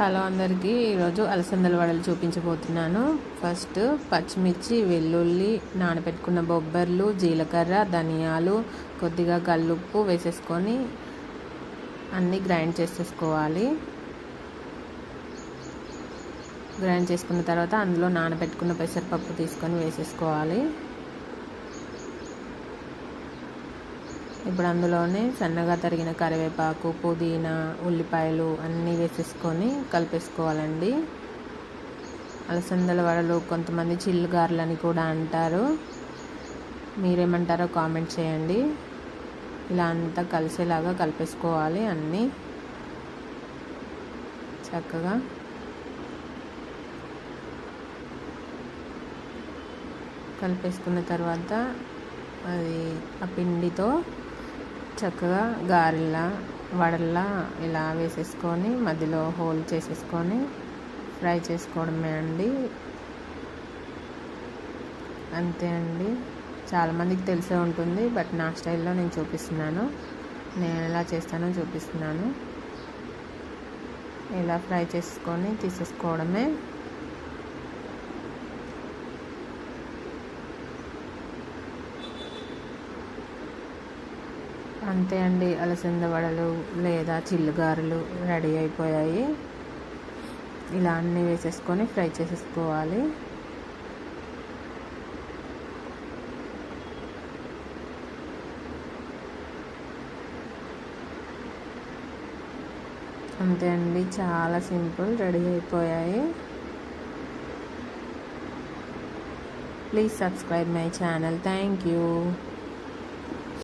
Hello అందరికీ. ఈరోజు అలసందల వడలు చూపించబోతున్నాను. ఫస్ట్ పచ్చిమిర్చి వెల్లుల్లి నానబెట్టుకున్న బొబ్బర్లు జీలకర్ర ధనియాలు కొద్దిగా కల్లుప్పు వేసేసుకొని అన్నీ గ్రైండ్ చేసేసుకోవాలి. గ్రైండ్ చేసుకున్న తర్వాత అందులో నానబెట్టుకున్న పెసరపప్పు తీసుకొని వేసేసుకోవాలి. ఇప్పుడు అందులోనే సన్నగా తరిగిన కరివేపాకు పుదీనా ఉల్లిపాయలు అన్నీ వేసేసుకొని కలిపేసుకోవాలండి. అలసందల వడలు కొంతమంది చిల్లుగారులు అని కూడా అంటారు. మీరేమంటారో కామెంట్ చేయండి. ఇలా అంతా కలిసేలాగా కలిపేసుకోవాలి అన్నీ. చక్కగా. కలిపేసుకున్న తర్వాత అది ఆ పిండితో చక్కగా గారెల్లా వడల్లా ఇలా వేసేసుకొని మధ్యలో హోల్ చేసేసుకొని ఫ్రై చేసుకోవడమే అండి. అంతే అండి. చాలామందికి తెలిసే ఉంటుంది బట్ నా స్టైల్లో నేను చూపిస్తున్నాను. నేను ఎలా చేస్తానో చూపిస్తున్నాను. ఇలా ఫ్రై చేసుకొని తీసేసుకోవడమే అంతే అండి. అలసంద వడలు లేదా చిల్లుగారులు రెడీ అయిపోయాయి. ఇలా అన్నీ వేసేసుకొని ఫ్రై చేసేసుకోవాలి. అంతే అండి. చాలా సింపుల్ రెడీ అయిపోయాయి. Please subscribe my channel. Thank you.